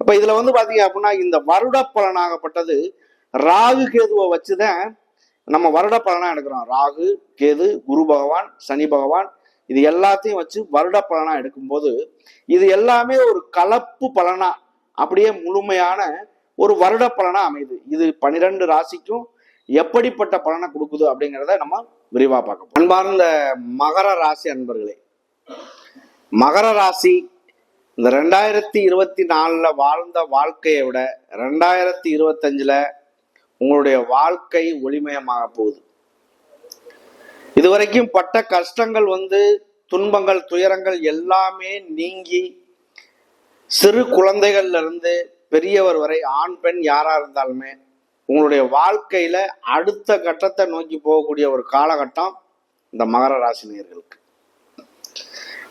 அப்ப இதுல வந்து பாத்தீங்க அப்படின்னா இந்த வருட பலனாகப்பட்டது ராகு கேதுவை வச்சுதான் நம்ம வருட பலனா எடுக்கிறோம் ராகு கேது குரு பகவான் சனி பகவான் இது எல்லாத்தையும் வச்சு வருட பலனா எடுக்கும்போது இது எல்லாமே ஒரு கலப்பு பலனா அப்படியே முழுமையான ஒரு வருட பலனா அமையுது இது பனிரெண்டு ராசிக்கும் எப்படிப்பட்ட பலனை கொடுக்குது அப்படிங்கிறத நம்ம விரிவா பார்க்க போறோம். அன்பார்ந்த மகர ராசி அன்பர்களே மகர ராசி இந்த ரெண்டாயிரத்தி இருபத்தி நாலுல வாழ்ந்த வாழ்க்கையை விட ரெண்டாயிரத்தி இருபத்தஞ்சுல உங்களுடைய வாழ்க்கை ஒளிமயமாக போகுது. இதுவரைக்கும் பட்ட கஷ்டங்கள் வந்து துன்பங்கள் துயரங்கள் எல்லாமே நீங்கி சிறு குழந்தைகள்ல இருந்து பெரியவர் வரை ஆண் பெண் யாரா இருந்தாலுமே உங்களுடைய வாழ்க்கையில அடுத்த கட்டத்தை நோக்கி போகக்கூடிய ஒரு காலகட்டம் இந்த மகர ராசினியர்களுக்கு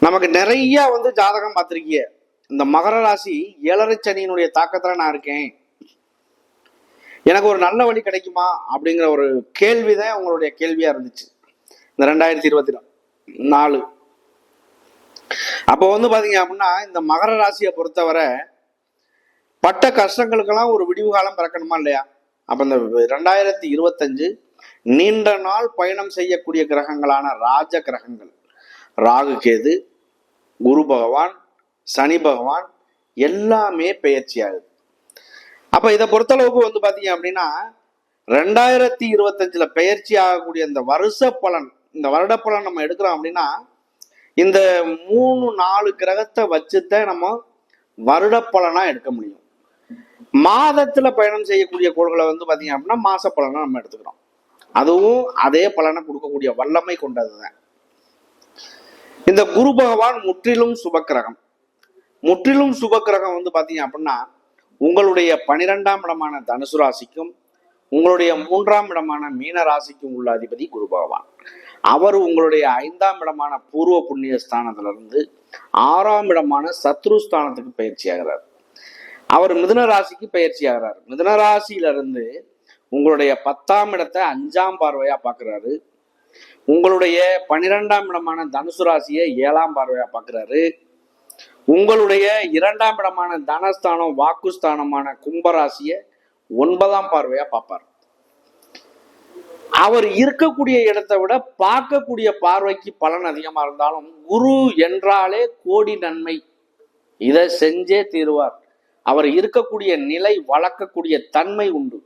நமக்கு நிறைய வந்து ஜாதகம் பார்த்துருக்கிய. இந்த மகர ராசி ஏழரை சனியினுடைய தாக்கத்தில் நான் இருக்கேன். எனக்கு ஒரு நல்ல வழி கிடைக்குமா? அப்படிங்கிற ஒரு கேள்வி தான் உங்களுடைய கேள்வியாக இருந்துச்சு. இந்த ரெண்டாயிரத்தி இருபத்தி நாலு. அப்போ வந்து பார்த்தீங்க அப்படின்னா இந்த மகர ராசியை பொறுத்தவரை பட்ட கஷ்டங்களுக்கெல்லாம் ஒரு விடிவு காலம் பிறக்கணுமா இல்லையா? அப்போ இந்த ரெண்டாயிரத்தி இருபத்தஞ்சு நீண்ட நாள் பயணம் செய்யக்கூடிய கிரகங்களான ராஜ கிரகங்கள். ராகு கேது குரு பகவான் சனி பகவான் எல்லாமே பெயர்ச்சி ஆகுது. அப்ப இதை பொறுத்தளவுக்கு வந்து பாத்தீங்க அப்படின்னா ரெண்டாயிரத்தி இருபத்தஞ்சுல பெயர்ச்சி ஆகக்கூடிய இந்த வருஷ பலன் இந்த வருட பலன் நம்ம எடுக்கிறோம் அப்படின்னா இந்த மூணு நாலு கிரகத்தை வச்சுதான் நம்ம வருட பலனா எடுக்க முடியும். மாதத்துல பயணம் செய்யக்கூடிய கோள்களை வந்து பாத்தீங்க அப்படின்னா மாச பலனா நம்ம எடுத்துக்கிறோம். அதுவும் அதே பலனை கொடுக்கக்கூடிய வல்லமை கொண்டதுதான். இந்த குரு பகவான் முற்றிலும் சுபக்கிரகம். முற்றிலும் சுபக்கிரகம் வந்து பார்த்தீங்க அப்படின்னா உங்களுடைய பனிரெண்டாம் இடமான தனுசு ராசிக்கும் உங்களுடைய மூன்றாம் இடமான மீன ராசிக்கும் உள்ள அதிபதி குரு பகவான். அவர் உங்களுடைய ஐந்தாம் இடமான பூர்வ புண்ணிய ஸ்தானத்திலிருந்து ஆறாம் இடமான சத்ரு ஸ்தானத்துக்கு பயிற்சி ஆகிறார். அவர் மிதுன ராசிக்கு பயிற்சி ஆகிறார். மிதுன ராசியிலிருந்து உங்களுடைய பத்தாம் இடத்தை அஞ்சாம் பார்வையா பார்க்கிறாரு உங்களுடைய பனிரெண்டாம் இடமான தனுசு ராசியை ஏழாம் பார்வையா பார்க்குறாரு. உங்களுடைய இரண்டாம் இடமான தனஸ்தானம் வாக்குஸ்தானமான கும்பராசியை ஒன்பதாம் பார்வையா பார்ப்பார். அவர் இருக்கக்கூடிய இடத்தை விட பார்க்கக்கூடிய பார்வைக்கு பலன் அதிகமா இருந்தாலும் குரு என்றாலே கோடி நன்மை. இதை செஞ்சே தீருவார். அவர் இருக்கக்கூடிய நிலை வளர்க்கக்கூடிய தன்மை உண்டு.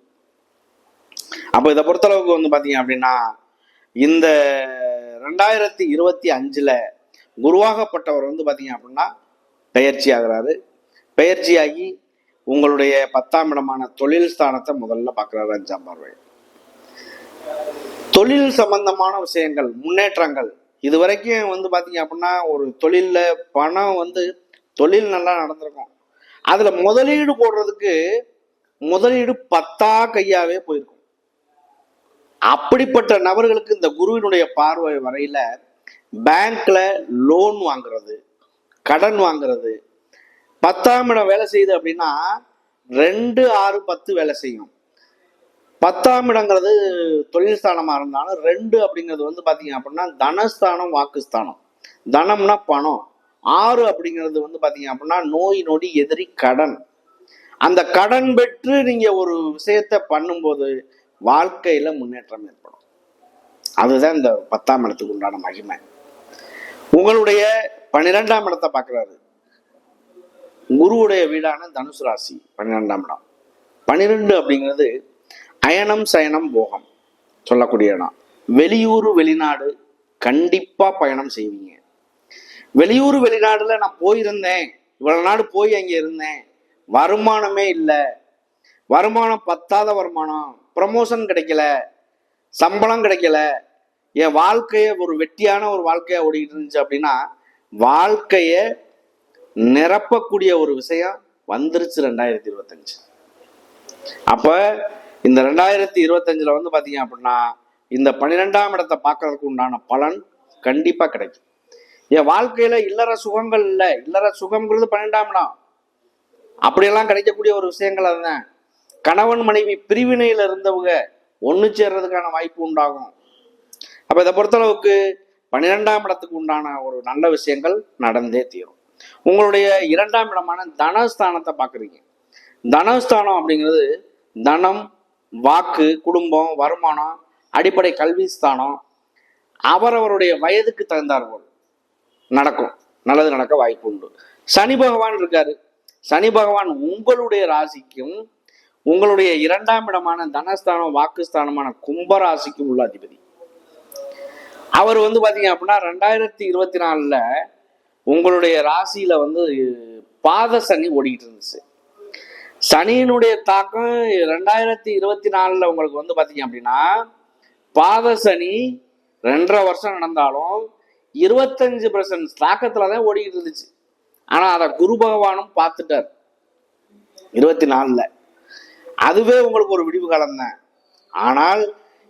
அப்ப இதை பொறுத்தளவுக்கு வந்து பாத்தீங்க அப்படின்னா இந்த ரெண்டாயிரத்தி இருபத்தி அஞ்சில் குருவாகப்பட்டவர் வந்து பார்த்தீங்க அப்படின்னா பெயர்ச்சி ஆகுறாரு பெயர்ச்சியாகி உங்களுடைய பத்தாம் இடமான தொழில் ஸ்தானத்தை முதல்ல பார்க்குறாரு அஞ்சாம் பார்வை. தொழில் சம்பந்தமான விஷயங்கள் முன்னேற்றங்கள் இது வரைக்கும் வந்து பார்த்தீங்க அப்படின்னா ஒரு தொழிலில் பணம் வந்து தொழில் நல்லா நடந்திருக்கும். அதில் முதலீடு போடுறதுக்கு முதலீடு பத்தா கையாகவே போயிருக்கும். அப்படிப்பட்ட நபர்களுக்கு இந்த குருவினுடைய பார்வை வரையில பேங்க்ல லோன் வாங்குறது கடன் வாங்குறது. பத்தாம் இடம் வேலை செய்யுது அப்படின்னா ரெண்டு ஆறு பத்து வேலை செய்யும். பத்தாம் இடங்கிறது தொழில் ஸ்தானமா இருந்தாலும் ரெண்டு அப்படிங்கிறது வந்து பாத்தீங்க அப்படின்னா தனஸ்தானம் வாக்குஸ்தானம். தனம்னா பணம். ஆறு அப்படிங்கிறது வந்து பாத்தீங்க அப்படின்னா நோய் நொடி எதிரி கடன். அந்த கடன் பெற்று நீங்க ஒரு விஷயத்த பண்ணும்போது வாழ்க்கையில முன்னேற்றம் ஏற்படும். அதுதான் இந்த பத்தாம் இடத்துக்கு உண்டான மகிமை. உங்களுடைய பன்னிரெண்டாம் இடத்தை பார்க்குறாரு. குருவுடைய வீடான தனுசு ராசி பன்னிரெண்டாம் இடம். பன்னிரெண்டு அப்படிங்கிறது அயனம் சயனம் போகம் சொல்லக்கூடிய இடம். வெளியூர் வெளிநாடு கண்டிப்பாக பயணம் செய்வீங்க. வெளியூர் வெளிநாடில் நான் போயிருந்தேன். இவ்வளோ நாடு போய் அங்கே இருந்தேன். வருமானமே இல்லை. வருமானம் பத்தாத வருமானம். ப்ரமோஷன் கிடைக்கல சம்பளம் கிடைக்கல என் வாழ்க்கையை ஒரு வெட்டியான ஒரு வாழ்க்கையா ஓடிக்கிட்டு இருந்துச்சு அப்படின்னா வாழ்க்கையை நிரப்பக்கூடிய ஒரு விஷயம் வந்துருச்சு ரெண்டாயிரத்தி இருபத்தஞ்சு. அப்போ இந்த ரெண்டாயிரத்தி இருபத்தஞ்சில் வந்து பார்த்தீங்க அப்படின்னா இந்த பன்னிரெண்டாம் இடத்தை பார்க்கறதுக்கு உண்டான பலன் கண்டிப்பாக கிடைக்கும். என் வாழ்க்கையில் இல்லற சுகங்கள் இல்லை இல்லற சுகம்ங்கிறது பன்னெண்டாம் இடம். அப்படியெல்லாம் கிடைக்கக்கூடிய ஒரு விஷயங்கள் அதுதான். கணவன் மனைவி பிரிவினையில் இருந்தவங்க ஒன்று சேர்றதுக்கான வாய்ப்பு உண்டாகும். அப்போ இதை பொறுத்தளவுக்கு பன்னிரெண்டாம் இடத்துக்கு உண்டான ஒரு நல்ல விஷயங்கள் நடந்தே தீரும். உங்களுடைய இரண்டாம் இடமான தனஸ்தானத்தை பார்க்குறீங்க. தனஸ்தானம் அப்படிங்கிறது தனம் வாக்கு குடும்பம் வருமானம் அடிப்படை கல்வி ஸ்தானம் அவரவருடைய வயதுக்கு தகுந்தார்கள் நடக்கும். நல்லது நடக்க வாய்ப்பு உண்டு. சனி பகவான் இருக்காரு. சனி பகவான் உங்களுடைய ராசிக்கும் உங்களுடைய இரண்டாம் இடமான தனஸ்தானம் வாக்குஸ்தானமான கும்பராசிக்கும் உள்ள அதிபதி. அவர் வந்து பாத்தீங்க அப்படின்னா ரெண்டாயிரத்தி இருபத்தி நாலுல உங்களுடைய ராசியில வந்து பாத சனி ஓடிக்கிட்டு இருந்துச்சு. சனியினுடைய தாக்கம் ரெண்டாயிரத்தி இருபத்தி நாலுல உங்களுக்கு வந்து பாத்தீங்க அப்படின்னா பாத சனி ரெண்டரை வருஷம் நடந்தாலும் இருபத்தஞ்சு பர்சன்ட் தாக்கத்துல தான் ஓடிக்கிட்டு இருந்துச்சு. ஆனா அதை குரு பகவானும் பார்த்துட்டார் இருபத்தி நாலுல அதுவே உங்களுக்கு ஒரு விடிவு காலம் தான் ஆனால்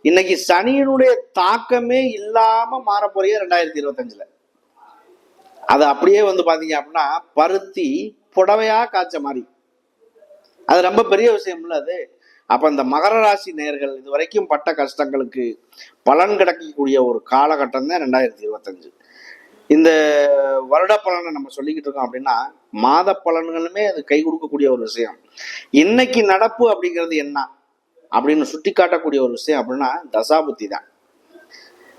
இன்னைக்கு சனியினுடைய தாக்கமே இல்லாம மாற போறீங்க ரெண்டாயிரத்தி இருபத்தஞ்சுல. அது அப்படியே வந்து பாத்தீங்க அப்படின்னா பருத்தி புடவையா காய்ச்ச மாதிரி. அது ரொம்ப பெரிய விஷயம் இல்லை அது. அப்ப இந்த மகர ராசி நேர்கள் இது வரைக்கும் பட்ட கஷ்டங்களுக்கு பலன் கிடைக்கக்கூடிய ஒரு காலகட்டம் தான் ரெண்டாயிரத்தி இருபத்தஞ்சு. இந்த வருட பலனை நம்ம சொல்லிக்கிட்டு இருக்கோம் அப்படின்னா மாத பலன்களுமே அது கை கொடுக்கக்கூடிய ஒரு விஷயம். இன்னைக்கு நடப்பு அப்படிங்கிறது என்ன? அப்படின்னு சுட்டி காட்டக்கூடிய ஒரு விஷயம் அப்படின்னா தசாபுத்தி தான்.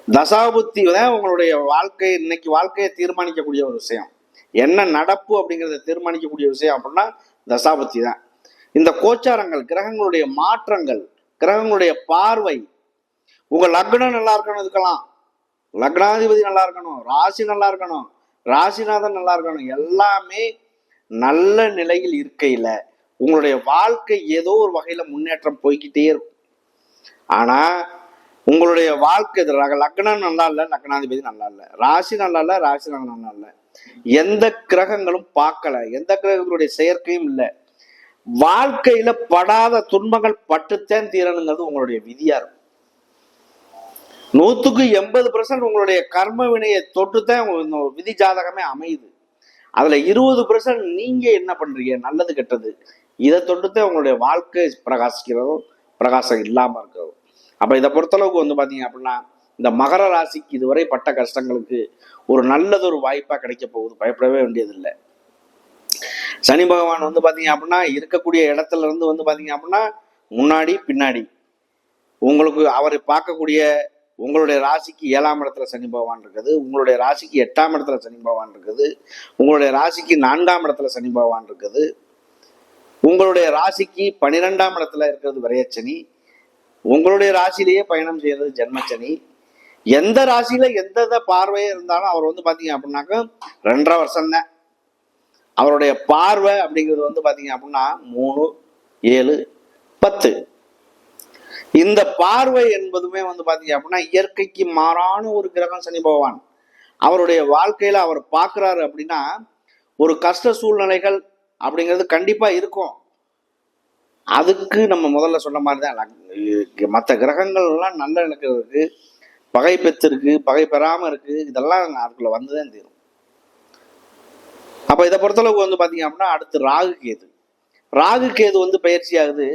தசாபுத்தி தான் உங்களுடைய வாழ்க்கை இன்னைக்கு வாழ்க்கையை தீர்மானிக்கக்கூடிய ஒரு விஷயம். என்ன நடப்பு அப்படிங்கிறத தீர்மானிக்கக்கூடிய விஷயம் அப்படின்னா தசாபுத்தி தான். இந்த கோச்சாரங்கள் கிரகங்களுடைய மாற்றங்கள் கிரகங்களுடைய பார்வை உங்க லக்னம் நல்லா இருக்கணும் இதுக்கெல்லாம். லக்னாதிபதி நல்லா இருக்கணும் ராசி நல்லா இருக்கணும் ராசிநாதன் நல்லா இருக்கணும் எல்லாமே நல்ல நிலையில் இருக்கையில உங்களுடைய வாழ்க்கை ஏதோ ஒரு வகையில முன்னேற்றம் போய்கிட்டே இருக்கும். ஆனா உங்களுடைய வாழ்க்கை லக்னம் நல்லா இல்லை லக்னாதிபதி நல்லா இல்லை ராசி நல்லா இல்லை ராசிநாதன் நல்லா இல்லை. எந்த கிரகங்களும் பார்க்கல எந்த கிரகங்களுடைய செயற்கையும் இல்லை. வாழ்க்கையில படாத துன்பங்கள் பட்டுத்தேன் தீரணுங்கிறது உங்களுடைய விதியா இருக்கும். நூற்றுக்கு எண்பது பர்சன்ட் உங்களுடைய கர்ம வினையை தொட்டுத்தான் தான் இந்த விதி ஜாதகமே அமையுது. அதில் இருபது பர்சன்ட் நீங்கள் என்ன பண்ணுறீங்க நல்லது கெட்டது. இதை தொட்டுத்தான் உங்களுடைய வாழ்க்கை பிரகாசிக்கிறதும் பிரகாசம் இல்லாமல் இருக்கிறதும் அப்போ இதை பொறுத்தளவுக்கு வந்து பார்த்தீங்க அப்படின்னா இந்த மகர ராசிக்கு இதுவரை பட்ட கஷ்டங்களுக்கு ஒரு நல்லதொரு வாய்ப்பாக கிடைக்க போகுது. பயப்படவே வேண்டியதில்லை. சனி பகவான் வந்து பார்த்தீங்க அப்படின்னா இருக்கக்கூடிய இடத்துல இருந்து வந்து பார்த்தீங்க அப்படின்னா முன்னாடி பின்னாடி. உங்களுக்கு அவரை பார்க்கக்கூடிய உங்களுடைய ராசிக்கு ஏழாம் இடத்துல சனி பகவான் இருக்குது உங்களுடைய ராசிக்கு எட்டாம் இடத்துல சனி பகவான் இருக்குது உங்களுடைய ராசிக்கு நான்காம் இடத்துல சனி பகவான் இருக்குது. உங்களுடைய ராசிக்கு பன்னிரெண்டாம் இடத்துல இருக்கிறது விரையச்சனி. உங்களுடைய ராசியிலேயே பயணம் செய்யறது ஜென்மச்சனி. எந்த ராசியில எந்த பார்வையே இருந்தாலும் அவர் வந்து பாத்தீங்க அப்படின்னாக்க ரெண்டரை வருஷம் தான் அவருடைய பார்வை அப்படிங்கிறது வந்து பாத்தீங்க அப்படின்னா மூணு ஏழு பத்து. இந்த பார்வை என்பதுமே வந்து பாத்தீங்க அப்படின்னா இயற்கைக்கு மாறான ஒரு கிரகம் சனி பகவான். அவருடைய வாழ்க்கையில அவர் பார்க்கறாரு அப்படின்னா ஒரு கஷ்ட சூழ்நிலைகள் அப்படிங்கிறது கண்டிப்பா இருக்கும். அதுக்கு நம்ம முதல்ல சொன்ன மாதிரி தான் மற்ற கிரகங்கள் எல்லாம் நல்ல இருக்கு. பகை பெற்றிருக்கு பகை பெறாம இருக்கு. இதெல்லாம் அதுக்குள்ள வந்துதான் தீரும். அப்ப இதை பொறுத்தளவுக்கு வந்து பாத்தீங்க அப்படின்னா அடுத்து ராகு கேது. ராகு கேது வந்து பயிற்சி ஆகுது.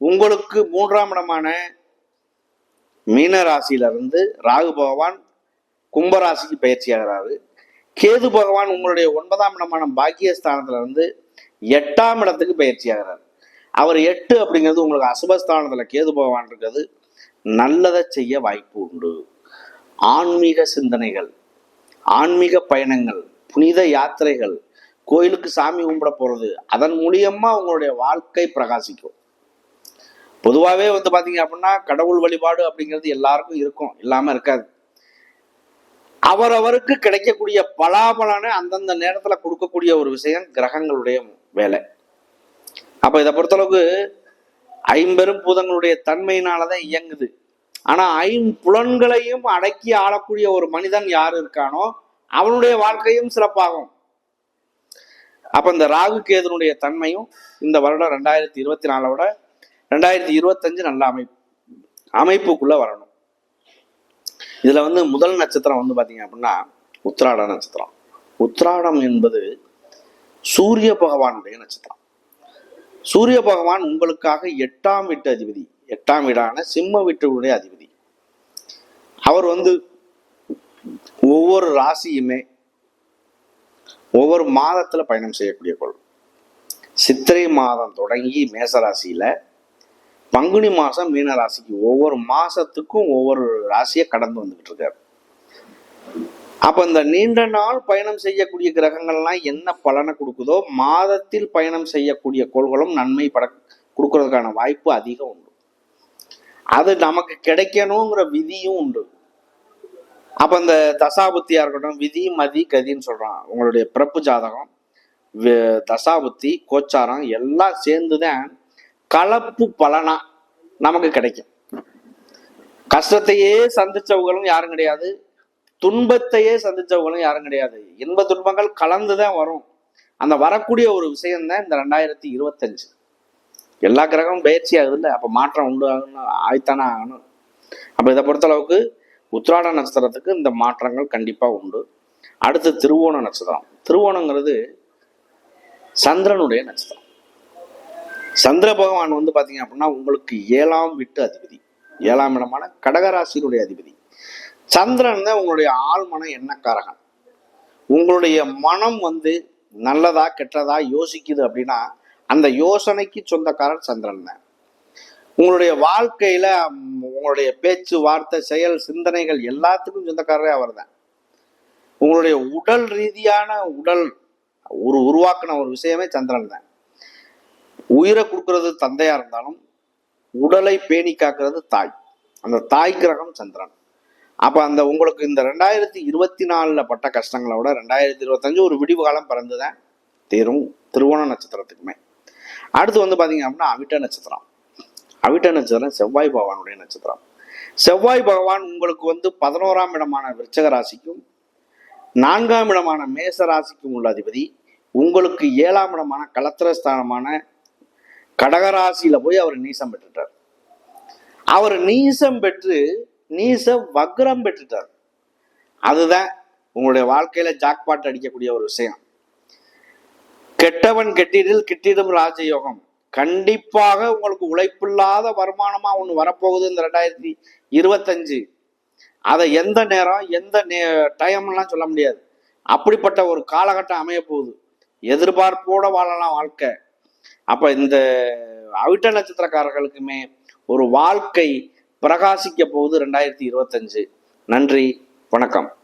உங்களுக்கு மூன்றாம் இடமான மீன ராசியிலிருந்து ராகு பகவான் கும்பராசிக்கு பயிற்சி ஆகிறாரு கேது பகவான் உங்களுடைய ஒன்பதாம் இடமான பாக்கியஸ்தானத்திலிருந்து எட்டாம் இடத்துக்கு பயிற்சி ஆகிறார் அவர் எட்டு அப்படிங்கிறது உங்களுக்கு அசுபஸ்தானத்தில் கேது பகவான் இருக்கிறது. நல்லதை செய்ய வாய்ப்பு உண்டு. ஆன்மீக சிந்தனைகள் ஆன்மீக பயணங்கள் புனித யாத்திரைகள் கோயிலுக்கு சாமி கும்பிட போகிறது அதன் மூலியமாக உங்களுடைய வாழ்க்கை பிரகாசிக்கும். பொதுவாகவே வந்து பார்த்தீங்க அப்படின்னா கடவுள் வழிபாடு அப்படிங்கிறது எல்லாருக்கும் இருக்கும் இல்லாமல் இருக்காது. அவரவருக்கு கிடைக்கக்கூடிய பலாபலனை அந்தந்த நேரத்தில் கொடுக்கக்கூடிய ஒரு விஷயம் கிரகங்களுடைய வேலை. அப்போ இதை பொறுத்தளவுக்கு ஐம்பெரும் பூதங்களுடைய தன்மையினாலதான் இயங்குது. ஆனால் ஐம்புலன்களையும் அடக்கி ஆளக்கூடிய ஒரு மனிதன் யார் இருக்கானோ அவனுடைய வாழ்க்கையும் சிறப்பாகும். அப்போ இந்த ராகு கேதுனுடைய தன்மையும் இந்த வருடம் ரெண்டாயிரத்தி இருபத்தி நாலோட ரெண்டாயிரத்தி இருபத்தஞ்சு நல்ல அமைப்பு. அமைப்புக்குள்ள வரணும். இதுல வந்து முதல் நட்சத்திரம் வந்து பாத்தீங்க அப்படின்னா உத்திராட நட்சத்திரம். உத்திராடம் என்பது சூரிய பகவானுடைய நட்சத்திரம். சூரிய பகவான் உங்களுக்காக எட்டாம் வீட்டு அதிபதி எட்டாம் வீடான சிம்ம வீட்டுடைய அதிபதி. அவர் வந்து ஒவ்வொரு ராசியுமே ஒவ்வொரு மாதத்துல பயணம் செய்யக்கூடிய கோள் சித்திரை மாதம் தொடங்கி மேச ராசியில பங்குனி மாதம் மீன ராசிக்கு ஒவ்வொரு மாதத்துக்கும் ஒவ்வொரு ராசியை கடந்து வந்துகிட்டு இருக்காரு. அப்போ இந்த நீண்ட நாள் பயணம் செய்யக்கூடிய கிரகங்கள்லாம் என்ன பலனை கொடுக்குதோ மாதத்தில் பயணம் செய்யக்கூடிய கோள்களும் நன்மை பட கொடுக்கறதுக்கான வாய்ப்பு அதிகம் உண்டு. அது நமக்கு கிடைக்கணுங்கிற விதியும் உண்டு. அப்போ இந்த தசாபுத்தியா இருக்கட்டும் விதி மதி கதின்னு சொல்றான். உங்களுடைய பிறப்பு ஜாதகம் தசாபுத்தி கோச்சாரம் எல்லாம் சேர்ந்துதான் கலப்பு பலனா நமக்கு கிடைக்கும். கஷ்டத்தையே சந்திச்சவங்களும் யாரும் கிடையாது. துன்பத்தையே சந்திச்சவங்களும் யாரும் கிடையாது. இன்ப துன்பங்கள் கலந்துதான் வரும். அந்த வரக்கூடிய ஒரு விஷயம்தான் இந்த ரெண்டாயிரத்தி இருபத்தஞ்சு. எல்லா கிரகமும் பயிற்சி ஆகுதுல்ல. அப்போ மாற்றம் உண்டு ஆகணும் ஆய்த்தானே ஆகணும். அப்போ இதை பொறுத்தளவுக்கு உத்ராட நட்சத்திரத்துக்கு இந்த மாற்றங்கள் கண்டிப்பாக உண்டு. அடுத்து திருவோண நட்சத்திரம். திருவோணங்கிறது சந்திரனுடைய நட்சத்திரம். சந்திர பகவான் வந்து பார்த்தீங்க அப்படின்னா உங்களுக்கு ஏழாம் விட்டு அதிபதி. ஏழாம் இடமான கடகராசியினுடைய அதிபதி. சந்திரன் தான் உங்களுடைய ஆழ்மன எண்ணக்காரகன். உங்களுடைய மனம் வந்து நல்லதா கெட்டதா யோசிக்குது அப்படின்னா அந்த யோசனைக்கு சொந்தக்காரன் சந்திரன் தான். உங்களுடைய வாழ்க்கையில உங்களுடைய பேச்சு வார்த்தை செயல் சிந்தனைகள் எல்லாத்துக்கும் சொந்தக்காரரே அவர் தான். உங்களுடைய உடல் ரீதியான உடல் ஒரு உருவாக்கின ஒரு விஷயமே சந்திரன் தான். உயிரை கொடுக்கறது தந்தையா இருந்தாலும் உடலை பேணி காக்கிறது தாய். அந்த தாய் கிரகம் சந்திரன். அப்ப அந்த உங்களுக்கு இந்த ரெண்டாயிரத்தி இருபத்தி நாலுல பட்ட கஷ்டங்களை விட ரெண்டாயிரத்தி இருபத்தஞ்சு ஒரு விடிவு காலம் பிறந்துதான் தீரும் திருவோண நட்சத்திரத்துக்குமே அடுத்து வந்து பாத்தீங்க அப்படின்னா அவிட்ட நட்சத்திரம். அவிட்ட நட்சத்திரம் செவ்வாய் பகவானுடைய நட்சத்திரம். செவ்வாய் பகவான் உங்களுக்கு வந்து பதினோராம் இடமான விருச்சக ராசிக்கும் நான்காம் இடமான மேச ராசிக்கும் உள்ள அதிபதி. உங்களுக்கு ஏழாம் இடமான கலத்திரஸ்தானமான கடகராசியில போய் அவர் நீசம் பெற்றுட்டார். அவர் நீசம் பெற்று நீச வக்ரம் பெற்றுட்டார். அதுதான் உங்களுடைய வாழ்க்கையில ஜாக்பாட் அடிக்கக்கூடிய ஒரு விஷயம். கெட்டவன் கெட்டிடில் கிட்டிடும் ராஜயோகம். கண்டிப்பாக உங்களுக்கு உழைப்பில்லாத வருமானமா ஒண்ணு வரப்போகுது இந்த ரெண்டாயிரத்தி இருபத்தஞ்சு. அதை எந்த நேரம் எந்த நே டைம்லாம் சொல்ல முடியாது. அப்படிப்பட்ட ஒரு காலகட்டம் அமைய போகுது எதிர்பார்ப்போட வாழலாம் வாழ்க்கை. அப்ப இந்த அவிட்ட நட்சத்திரக்காரர்களுக்குமே ஒரு வாழ்க்கை பிரகாசிக்க போகுது ரெண்டாயிரத்தி இருபத்தஞ்சு. நன்றி வணக்கம்.